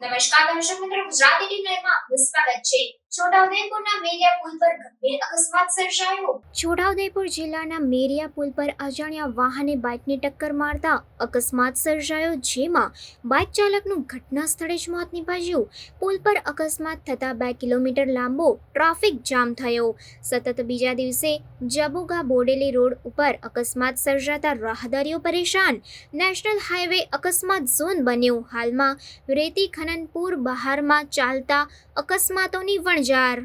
નમસ્કાર દર્શક મિત્રો, ગુજરાતી ટીવી માં સ્વાગત છે. છોટાઉદેપુરના મેરિયા પુલ પર ગંભીર અકસ્માત સર્જાયો. છોટાઉદેપુર જિલ્લાના મેરિયા પુલ પર અજાણ્યા વાહને બાઇકને ટક્કર મારતા અકસ્માત સર્જાયો, જેમાં બાઇક ચાલકનું ઘટના સ્થળે જ મોત નિપજ્યું. પુલ પર અકસ્માત થતા બે કિલોમીટર લાંબો ટ્રાફિક જામ થયો. સતત બીજા દિવસે જબુગા બોડેલી રોડ ઉપર અકસ્માત સર્જાતા રાહદારીઓ પરેશાન નેશનલ હાઈવે અકસ્માત ઝોન બન્યો. હાલમાં રેતી ખનનપુર બહારમાં ચાલતા અકસ્માતોની વણઝાર.